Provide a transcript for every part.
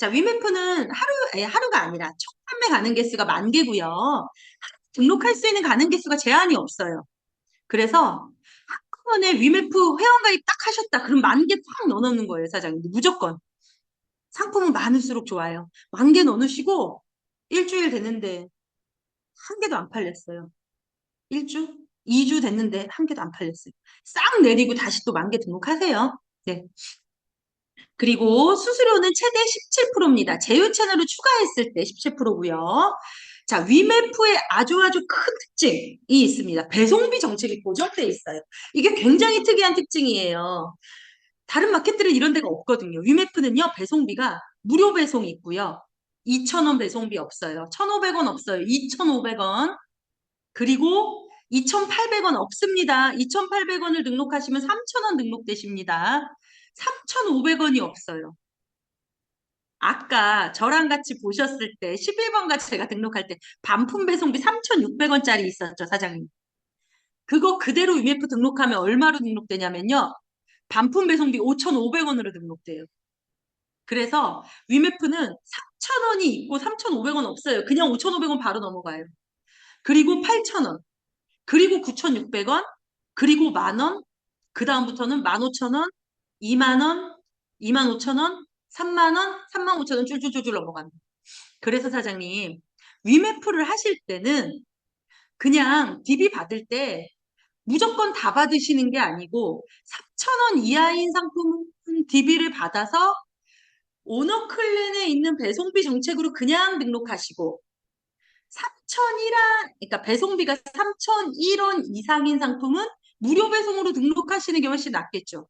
자, 위메프는 하루, 에, 하루가 아니라 첫 판매 가능 개수가 만 개고요. 등록할 수 있는 가능 개수가 제한이 없어요. 그래서 한꺼번에 위메프 회원 가입 딱 하셨다. 그럼 만개꽉 넣어놓는 거예요, 사장님. 무조건. 상품은 많을수록 좋아요. 만 개 넣어놓으시고 일주일 됐는데 한 개도 안 팔렸어요. 일주? 2주 됐는데 한 개도 안 팔렸어요. 싹 내리고 다시 또 만 개 등록하세요. 네. 그리고 수수료는 최대 17%입니다. 제휴 채널을 추가했을 때 17%고요. 자, 위메프의 아주 아주 큰 특징이 있습니다. 배송비 정책이 고정돼 있어요. 이게 굉장히 특이한 특징이에요. 다른 마켓들은 이런 데가 없거든요. 위메프는요, 배송비가 무료 배송이 있고요. 2,000원 배송비 없어요. 1,500원 없어요. 2,500원. 그리고 2,800원 없습니다. 2,800원을 등록하시면 3,000원 등록되십니다. 3,500원이 없어요. 아까 저랑 같이 보셨을 때 11번 같이 제가 등록할 때 반품 배송비 3,600원짜리 있었죠, 사장님. 그거 그대로 UMF 등록하면 얼마로 등록되냐면요. 반품 배송비 5,500원으로 등록돼요. 그래서 위메프는 3,000원이 있고 3,500원 없어요. 그냥 5,500원 바로 넘어가요. 그리고 8,000원, 그리고 9,600원, 그리고 만원, 그 다음부터는 15,000원, 2만원, 25,000원, 3만원, 35,000원 줄줄줄줄 넘어갑니다. 그래서 사장님, 위메프를 하실 때는 그냥 DB 받을 때 무조건 다 받으시는 게 아니고 3,000원 이하인 상품 DB를 받아서 오너클랜에 있는 배송비 정책으로 그냥 등록하시고 3,001원, 그러니까 배송비가 3,001원 이상인 상품은 무료 배송으로 등록하시는 게 훨씬 낫겠죠.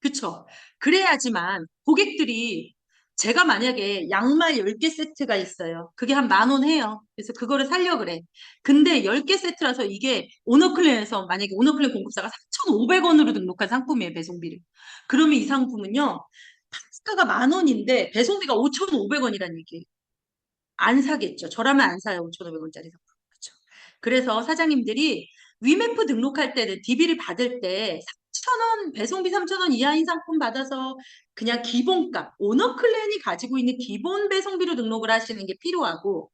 그쵸? 그래야지만 고객들이 제가 만약에 양말 10개 세트가 있어요. 그게 한 만 원 해요. 그래서 그거를 살려 그래. 근데 10개 세트라서 이게 오너클랜에서 만약에 오너클랜 공급사가 3,500원으로 등록한 상품이에요. 배송비를. 그러면 이 상품은요. 파스타가 만 원인데 배송비가 5,500원이라는 얘기예요. 안 사겠죠. 저라면 안 사요. 5,500원짜리 상품. 그렇죠. 그래서 사장님들이 위메프 등록할 때는 DB를 받을 때 3,000원, 배송비 3,000원 이하인 상품 받아서 그냥 기본값, 오너클랜이 가지고 있는 기본 배송비로 등록을 하시는 게 필요하고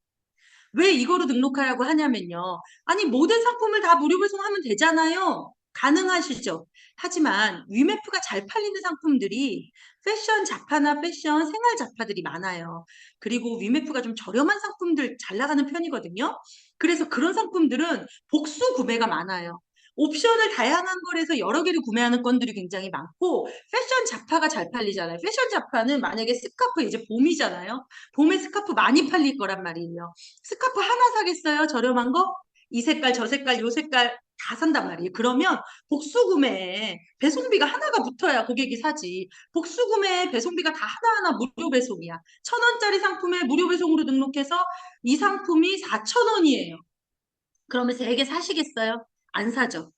왜 이거로 등록하라고 하냐면요. 아니 모든 상품을 다 무료 배송하면 되잖아요. 가능하시죠. 하지만 위메프가 잘 팔리는 상품들이 패션 잡화나 패션 생활 잡화들이 많아요. 그리고 위메프가 좀 저렴한 상품들 잘 나가는 편이거든요. 그래서 그런 상품들은 복수 구매가 많아요. 옵션을 다양한 거에서 여러 개를 구매하는 건들이 굉장히 많고 패션 잡화가 잘 팔리잖아요. 패션 잡화는 만약에 스카프 이제 봄이잖아요. 봄에 스카프 많이 팔릴 거란 말이에요. 스카프 하나 사겠어요? 저렴한 거? 이 색깔, 저 색깔, 요 색깔 다 산단 말이에요. 그러면 복수 구매에 배송비가 하나가 붙어야 고객이 사지. 복수 구매에 배송비가 다 하나하나 무료 배송이야. 천 원짜리 상품에 무료 배송으로 등록해서 이 상품이 4천 원이에요. 그러면 세 개 사시겠어요? 안 사죠.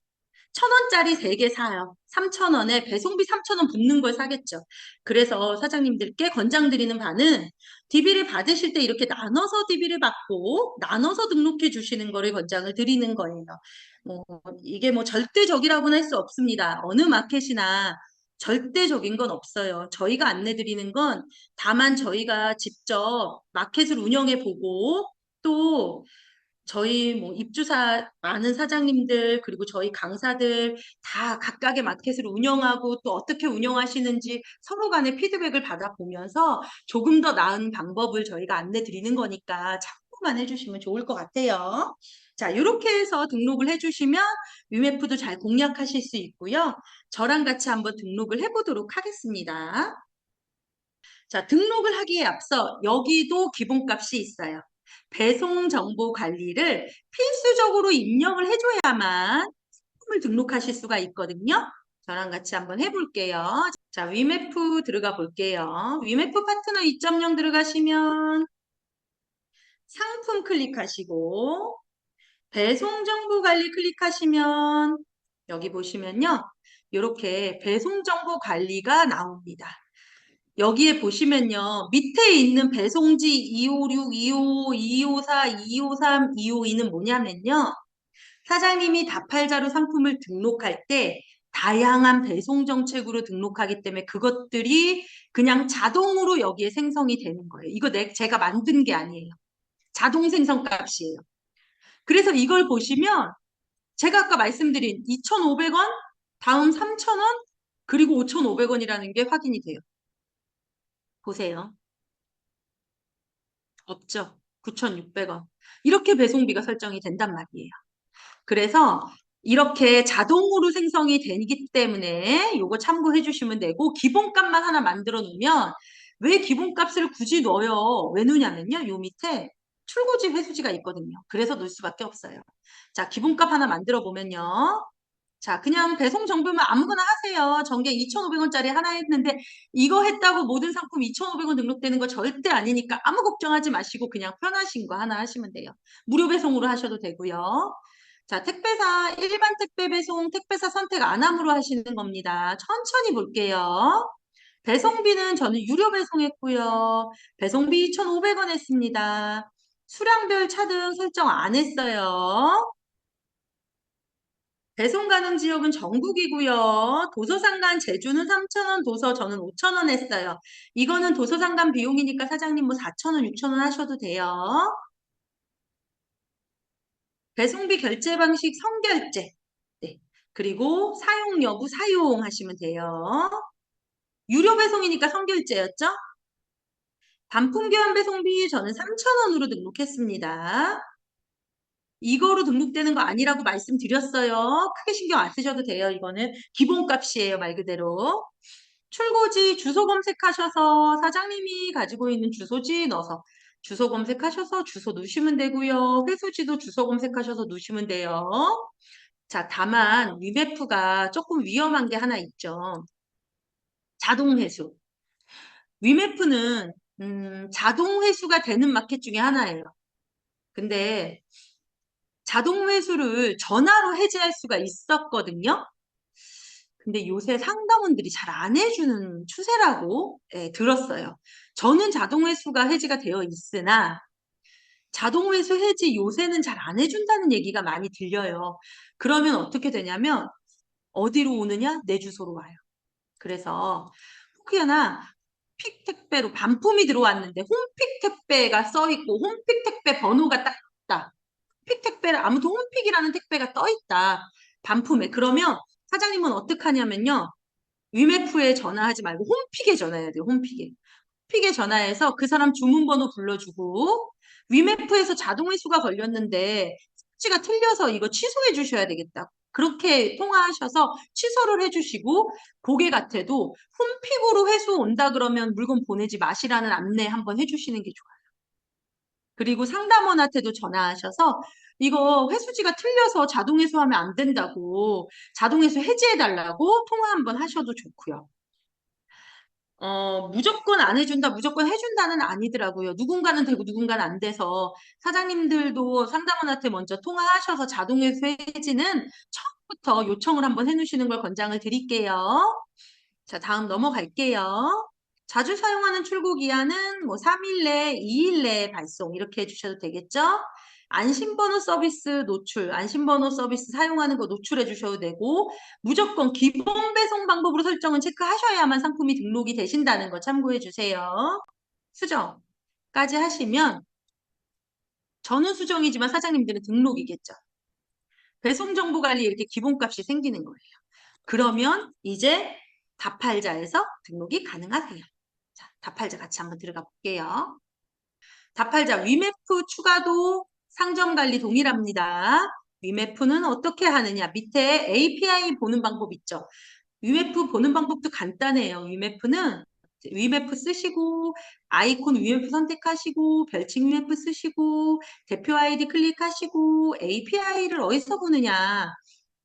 천 원짜리 세 개 사요. 3천 원에 배송비 3천 원 붙는 걸 사겠죠. 그래서 사장님들께 권장드리는 바는 DB를 받으실 때 이렇게 나눠서 DB를 받고 나눠서 등록해 주시는 거를 권장을 드리는 거예요. 뭐 이게 뭐 절대적이라고는 할 수 없습니다. 어느 마켓이나 절대적인 건 없어요. 저희가 안내 드리는 건 다만 저희가 직접 마켓을 운영해 보고 또 저희 뭐 입주사 많은 사장님들 그리고 저희 강사들 다 각각의 마켓을 운영하고 또 어떻게 운영하시는지 서로 간의 피드백을 받아보면서 조금 더 나은 방법을 저희가 안내 드리는 거니까 참고만 해주시면 좋을 것 같아요. 자, 이렇게 해서 등록을 해주시면 위메프도 잘 공략하실 수 있고요. 저랑 같이 한번 등록을 해보도록 하겠습니다. 자, 등록을 하기에 앞서 여기도 기본값이 있어요. 배송 정보 관리를 필수적으로 입력을 해줘야만 상품을 등록하실 수가 있거든요. 저랑 같이 한번 해볼게요. 자, 위메프 들어가 볼게요. 위메프 파트너 2.0 들어가시면 상품 클릭하시고 배송 정보 관리 클릭하시면 여기 보시면요. 이렇게 배송 정보 관리가 나옵니다. 여기에 보시면요. 밑에 있는 배송지 256, 255, 254, 253, 252는 뭐냐면요. 사장님이 다팔자로 상품을 등록할 때 다양한 배송 정책으로 등록하기 때문에 그것들이 그냥 자동으로 여기에 생성이 되는 거예요. 이거 내, 제가 만든 게 아니에요. 자동 생성 값이에요. 그래서 이걸 보시면 제가 아까 말씀드린 2,500원, 다음 3,000원, 그리고 5,500원이라는 게 확인이 돼요. 보세요. 없죠. 9,600원. 이렇게 배송비가 설정이 된단 말이에요. 그래서 이렇게 자동으로 생성이 되기 때문에 이거 참고해 주시면 되고 기본값만 하나 만들어 놓으면 왜 기본값을 굳이 넣어요? 왜 넣냐면요. 요 밑에 출고지 회수지가 있거든요. 그래서 넣을 수밖에 없어요. 자, 기본값 하나 만들어 보면요. 자, 그냥 배송 정보면 아무거나 하세요. 전개 2,500원짜리 하나 했는데 이거 했다고 모든 상품 2,500원 등록되는 거 절대 아니니까 아무 걱정하지 마시고 그냥 편하신 거 하나 하시면 돼요. 무료 배송으로 하셔도 되고요. 자, 택배사 일반 택배 배송 택배사 선택 안 함으로 하시는 겁니다. 천천히 볼게요. 배송비는 저는 유료 배송했고요. 배송비 2,500원 했습니다. 수량별 차등 설정 안 했어요. 배송 가능 지역은 전국이고요. 도서 상간 제주는 3,000원, 도서 저는 5,000원 했어요. 이거는 도서 상간 비용이니까 사장님 뭐 4,000원, 6,000원 하셔도 돼요. 배송비 결제 방식 선결제. 네. 그리고 사용 여부 사용하시면 돼요. 유료 배송이니까 선결제였죠? 반품 교환 배송비 저는 3,000원으로 등록했습니다. 이거로 등록되는 거 아니라고 말씀드렸어요. 크게 신경 안 쓰셔도 돼요. 이거는 기본값이에요. 말 그대로. 출고지 주소 검색하셔서 사장님이 가지고 있는 주소지 넣어서 주소 검색하셔서 주소 넣으시면 되고요. 회수지도 주소 검색하셔서 넣으시면 돼요. 자, 다만 위메프가 조금 위험한 게 하나 있죠. 자동 회수. 위메프는 음, 자동 회수가 되는 마켓 중에 하나예요. 근데 자동 회수를 전화로 해지할 수가 있었거든요. 근데 요새 상담원들이 잘 안 해주는 추세라고 예, 들었어요. 저는 자동 회수가 해지가 되어 있으나 자동 회수 해지 요새는 잘 안 해준다는 얘기가 많이 들려요. 그러면 어떻게 되냐면 어디로 오느냐? 내 주소로 와요. 그래서 혹여나 픽 택배로 반품이 들어왔는데 홈픽 택배가 써 있고 홈픽 택배 번호가 딱 있다. 픽 택배를 아무튼 홈픽이라는 택배가 떠 있다. 반품에 그러면 사장님은 어떻게 하냐면요. 위메프에 전화하지 말고 홈픽에 전화해야 돼요. 홈픽에. 홈픽에 전화해서 그 사람 주문번호 불러주고 위메프에서 자동 회수가 걸렸는데 숙지가 틀려서 이거 취소해 주셔야 되겠다. 그렇게 통화하셔서 취소를 해주시고 고객 같아도 홈픽으로 회수 온다 그러면 물건 보내지 마시라는 안내 한번 해주시는 게 좋아요. 그리고 상담원한테도 전화하셔서 이거 회수지가 틀려서 자동 회수하면 안 된다고 자동 회수 해지해 달라고 통화 한번 하셔도 좋고요. 어, 무조건 안 해준다, 무조건 해준다는 아니더라고요. 누군가는 되고 누군가는 안 돼서 사장님들도 상담원한테 먼저 통화하셔서 자동 회수 해지는 처음부터 요청을 한번 해놓으시는 걸 권장을 드릴게요. 자, 다음 넘어갈게요. 자주 사용하는 출고 기한은 뭐 3일 내, 2일 내에 발송 이렇게 해주셔도 되겠죠? 안심번호 서비스 노출, 안심번호 서비스 사용하는 거 노출해 주셔도 되고 무조건 기본 배송 방법으로 설정은 체크하셔야만 상품이 등록이 되신다는 거 참고해 주세요. 수정까지 하시면 저는 수정이지만 사장님들은 등록이겠죠. 배송 정보 관리 이렇게 기본값이 생기는 거예요. 그러면 이제 다팔자에서 등록이 가능하세요. 자, 다팔자 같이 한번 들어가 볼게요. 다팔자 위메프 추가도 상점 관리 동일합니다. 위메프는 어떻게 하느냐? 밑에 API 보는 방법 있죠? 위메프 보는 방법도 간단해요. 위메프는 위메프 쓰시고 아이콘 위메프 선택하시고 별칭 위메프 쓰시고 대표 아이디 클릭하시고 API를 어디서 보느냐?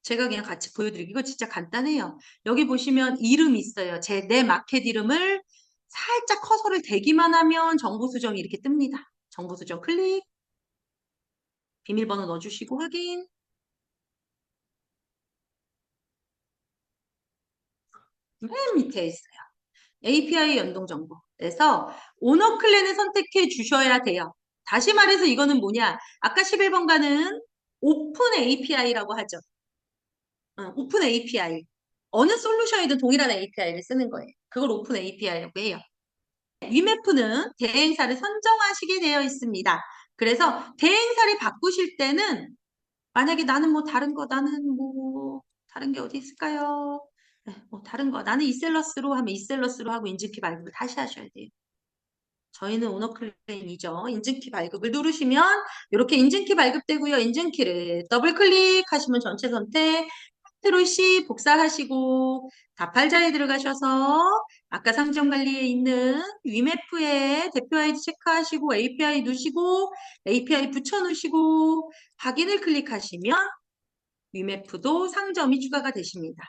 제가 그냥 같이 보여드리고 이거 진짜 간단해요. 여기 보시면 이름 있어요. 제 내 마켓 이름을 살짝 커서를 대기만 하면 정보 수정이 이렇게 뜹니다. 정보 수정 클릭 비밀번호 넣어주시고 확인. 맨 밑에 있어요. API 연동 정보. 그래서 오너 클랜을 선택해 주셔야 돼요. 다시 말해서 이거는 뭐냐? 아까 11번가는 오픈 API라고 하죠. 어, 오픈 API. 어느 솔루션이든 동일한 API를 쓰는 거예요. 그걸 오픈 API라고 해요. 위메프는 대행사를 선정하시게 되어 있습니다. 그래서 대행사를 바꾸실 때는 만약에 나는 뭐 다른 거 나는 뭐 다른 게 어디 있을까요? 네, 뭐 다른 거 나는 이셀러스로 하면 이셀러스로 하고 인증키 발급을 다시 하셔야 돼요. 저희는 오너클레임이죠. 인증키 발급을 누르시면 이렇게 인증키 발급되고요. 인증키를 더블 클릭하시면 전체 선택, 컨트롤 C 복사하시고 다팔자에 들어가셔서 아까 상점 관리에 있는 위메프에 대표 아이디 체크하시고 API 누시고 API 붙여 놓으시고 확인을 클릭하시면 위메프도 상점이 추가가 되십니다.